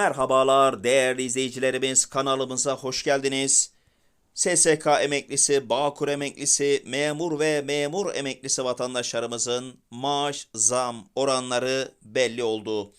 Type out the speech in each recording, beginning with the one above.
Merhabalar değerli izleyicilerimiz kanalımıza hoş geldiniz. SSK emeklisi, Bağkur emeklisi, memur ve memur emeklisi vatandaşlarımızın maaş zam oranları belli oldu.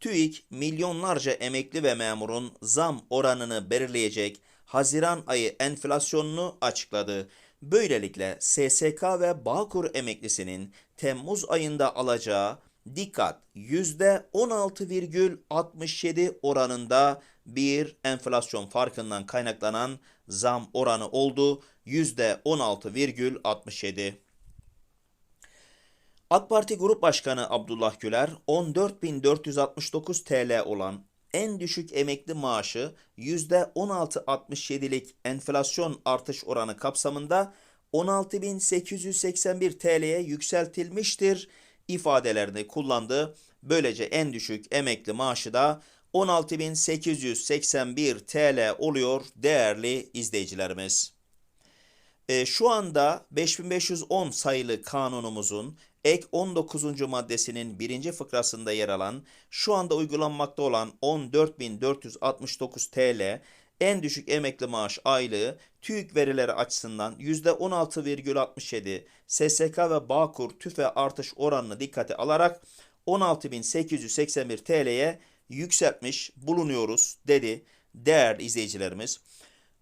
TÜİK milyonlarca emekli ve memurun zam oranını belirleyecek Haziran ayı enflasyonunu açıkladı. Böylelikle SSK ve Bağkur emeklisinin Temmuz ayında alacağı dikkat %16,67 oranında bir enflasyon farkından kaynaklanan zam oranı oldu. %16,67. AK Parti Grup Başkanı Abdullah Güler 14.469 TL olan en düşük emekli maaşı %16.67'lik enflasyon artış oranı kapsamında 16.881 TL'ye yükseltilmiştir ifadelerini kullandı. Böylece en düşük emekli maaşı da 16.881 TL oluyor değerli izleyicilerimiz. E, şu anda 5510 sayılı kanunumuzun ek 19. maddesinin birinci fıkrasında yer alan şu anda uygulanmakta olan 14.469 TL en düşük emekli maaş aylığı TÜİK verileri açısından %16,67 SSK ve Bağkur tüfe artış oranını dikkate alarak 16.881 TL'ye yükseltmiş bulunuyoruz dedi değerli izleyicilerimiz.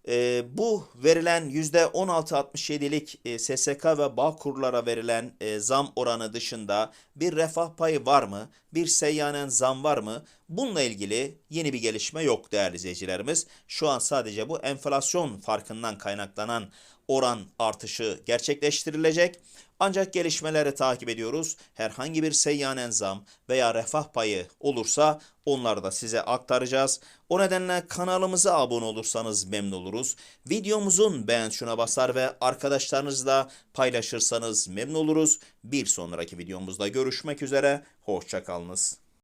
E, bu verilen %16.67'lik e, SSK ve Bağkurlara verilen e, zam oranı dışında bir refah payı var mı? Bir seyyanen zam var mı? Bununla ilgili yeni bir gelişme yok değerli izleyicilerimiz. Şu an sadece bu enflasyon farkından kaynaklanan oran artışı gerçekleştirilecek. Ancak gelişmeleri takip ediyoruz. Herhangi bir seyyanen zam veya refah payı olursa onları da size aktaracağız. O nedenle kanalımıza abone olursanız memnun oluruz. Videomuzun beğen şuna basar ve arkadaşlarınızla paylaşırsanız memnun oluruz. Bir sonraki videomuzda görüşmek üzere. Hoşçakalınız.